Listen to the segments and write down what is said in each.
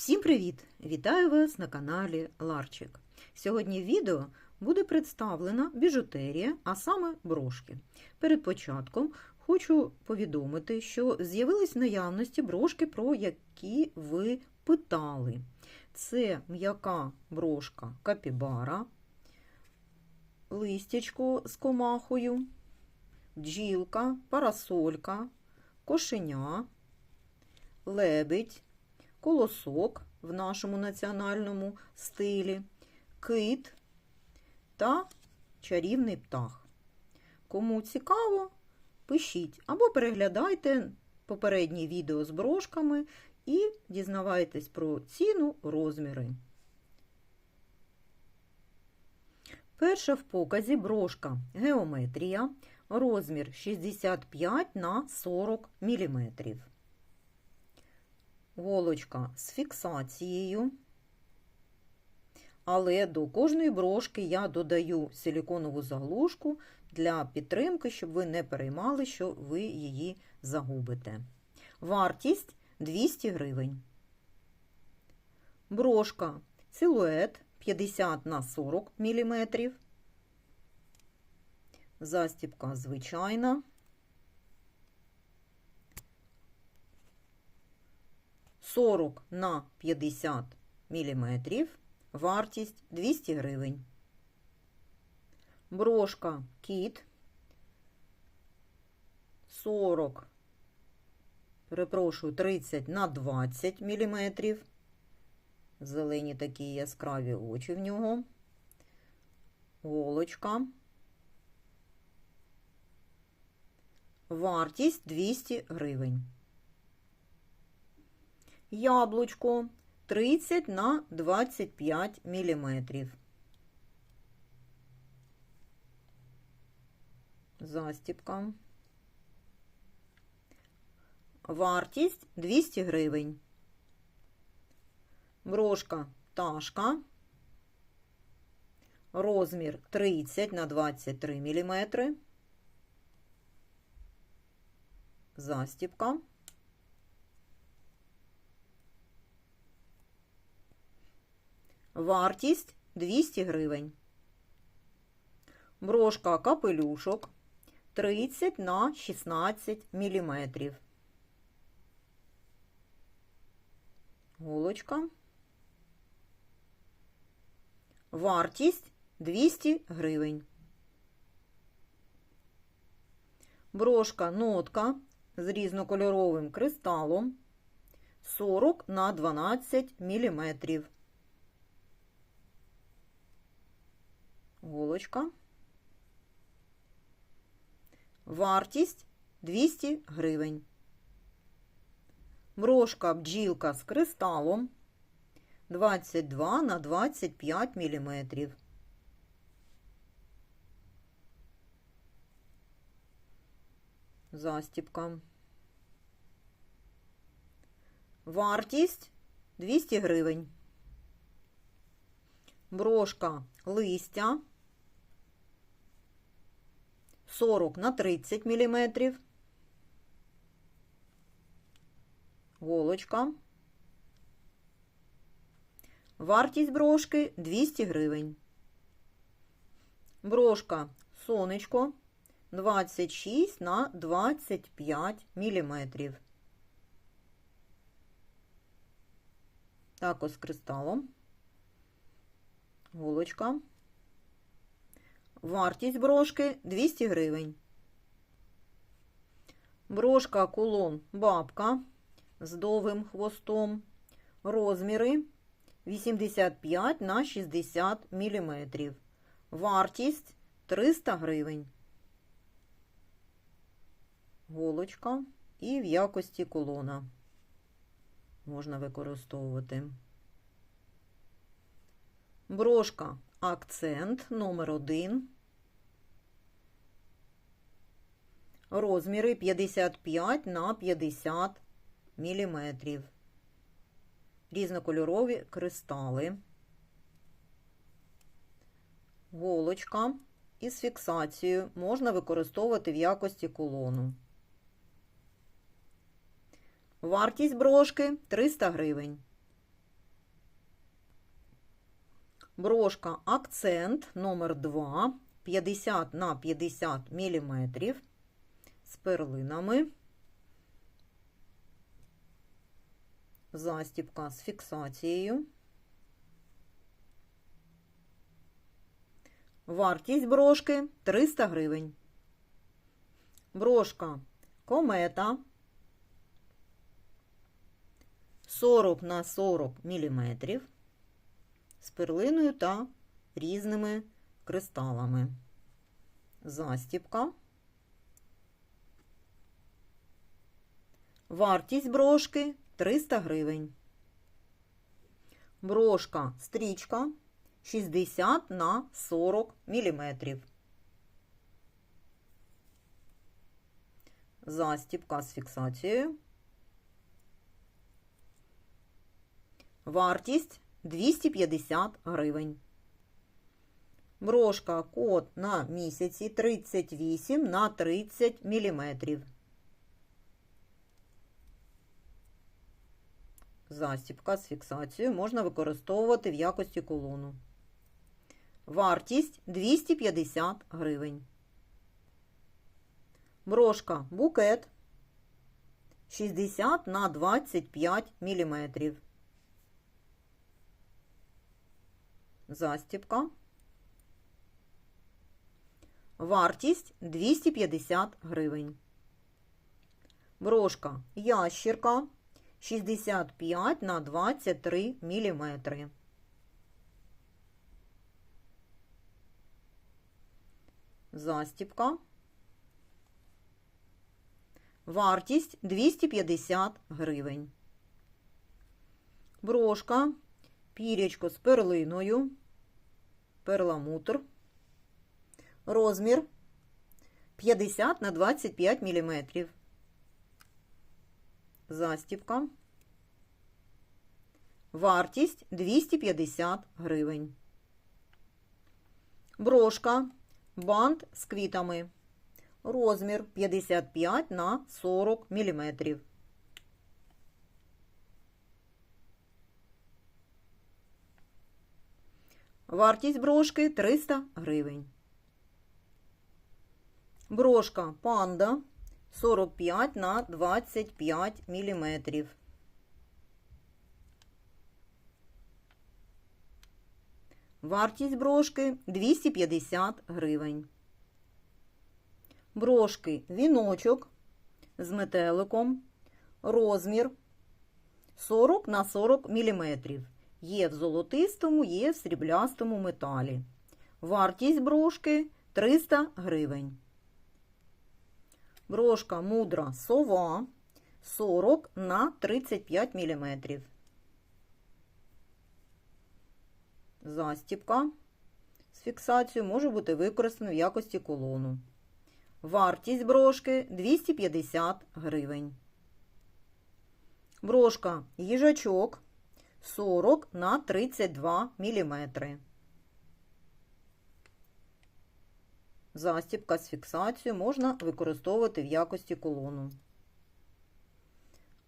Всім привіт! Вітаю вас на каналі Ларчик. Сьогодні в відео буде представлена біжутерія, а саме брошки. Перед початком хочу повідомити, що з'явились в наявності брошки, про які ви питали. Це м'яка брошка капібара, листячко з комахою, бджілка, парасолька, кошеня, лебедь колосок в нашому національному стилі, кит та чарівний птах. Кому цікаво, пишіть або переглядайте попередні відео з брошками і дізнавайтесь про ціну, розміри. Перша в показі брошка геометрія, розмір 65 на 40 мм голочка з фіксацією. Але до кожної брошки я додаю силіконову заглушку для підтримки, щоб ви не переймали, що ви її загубите. Вартість 200 гривень. Брошка силует 50 на 40 мм. Застібка звичайна. 40 на 50 мм, вартість 200 гривень. Брошка кіт 40, перепрошую, 30 на 20 мм. Зелені такі яскраві очі в нього. Голочка. Вартість 200 гривень. Яблучко 30 на 25 мм. Застіпка. Вартість 200 гривень. Брошка пташка. Розмір 30 на 23 мм. Застіпка. Вартість 200 гривень. Брошка капелюшок 30 на 16 мм. Голочка. Вартість 200 гривень. Брошка нотка з різнокольоровим кристалом 40 на 12 мм. Голочка. Вартість 200 гривень. Брошка бджілка з кристалом 22 на 25 мм. Застіпка. Вартість 200 гривень. Брошка листя 40 на 30 мм. Голочка. Вартість брошки 200 гривень. Брошка сонечко 26 на 25 мм. Також з кристалом. Голочка. Вартість брошки 200 гривень. Брошка кулон бабка з довгим хвостом. Розміри 85 на 60 мм. Вартість 300 гривень. Голочка і в якості кулона можна використовувати. Брошка акцент номер 1 Розміри 55 на 50 мм. Різнокольорові кристали. Голочка із фіксацією можна використовувати в якості кулону. Вартість брошки 300 гривень. Брошка акцент номер 2 50 на 50 мм з перлинами. Застібка з фіксацією. Вартість брошки 300 гривень. Брошка комета 40 на 40 мм з перлиною та різними кристалами. Застібка. Вартість брошки 300 гривень. Брошка стрічка 60 на 40 мм. Застібка з фіксацією. Вартість 250 гривень. Брошка код на місяці 38 на 30 мм. Застібка з фіксацією можна використовувати в якості колону. Вартість 250 гривень. Брошка букет 60 на 25 мм. Застібка. Вартість 250 гривень. Брошка ящірка 65 на 23 мм. Застібка. Вартість 250 гривень. Брошка, пірячко з перлиною, перламутр, розмір 50 на 25 мм. Застібка. Вартість 250 гривень. Брошка, бант з квітами. Розмір 55 на 40 мм. Вартість брошки 300 гривень. Брошка панда 45 на 25 мм. Вартість брошки 250 гривень. Брошки віночок з метеликом. Розмір 40 на 40 мм. Є в золотистому, є в сріблястому металі. Вартість брошки 300 гривень. Брошка мудра сова 40 на 35 мм. Застіпка з фіксацією може бути використана в якості колону. Вартість брошки 250 гривень. Брошка їжачок 40 на 32 мм. Застібка з фіксацією можна використовувати в якості колону.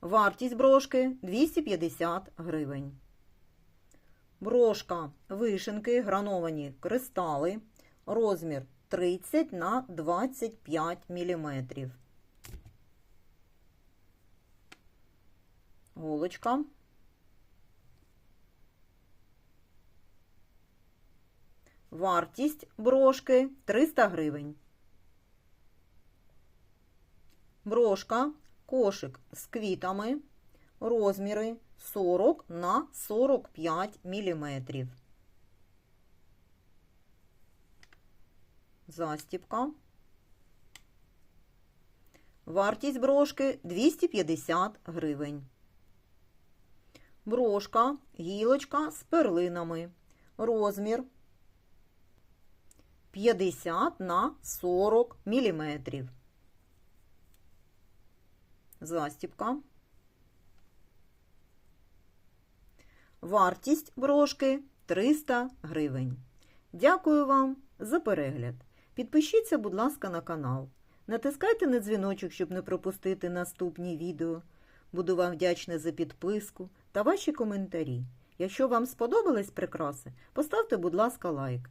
Вартість брошки 250 гривень. Брошка вишенки, грановані кристали, розмір 30 на 25 мм. Голочка. Вартість брошки 300 гривень. Брошка, кошик з квітами, розміри 40 на 45 мм. Застіпка. Вартість брошки 250 гривень. Брошка, гілочка з перлинами. Розмір 50 на 40 мм. Застіпка. Вартість брошки 300 гривень. Дякую вам за перегляд. Підпишіться, будь ласка, на канал. Натискайте на дзвіночок, щоб не пропустити наступні відео. Буду вам вдячна за підписку та ваші коментарі. Якщо вам сподобались прикраси, поставте, будь ласка, лайк.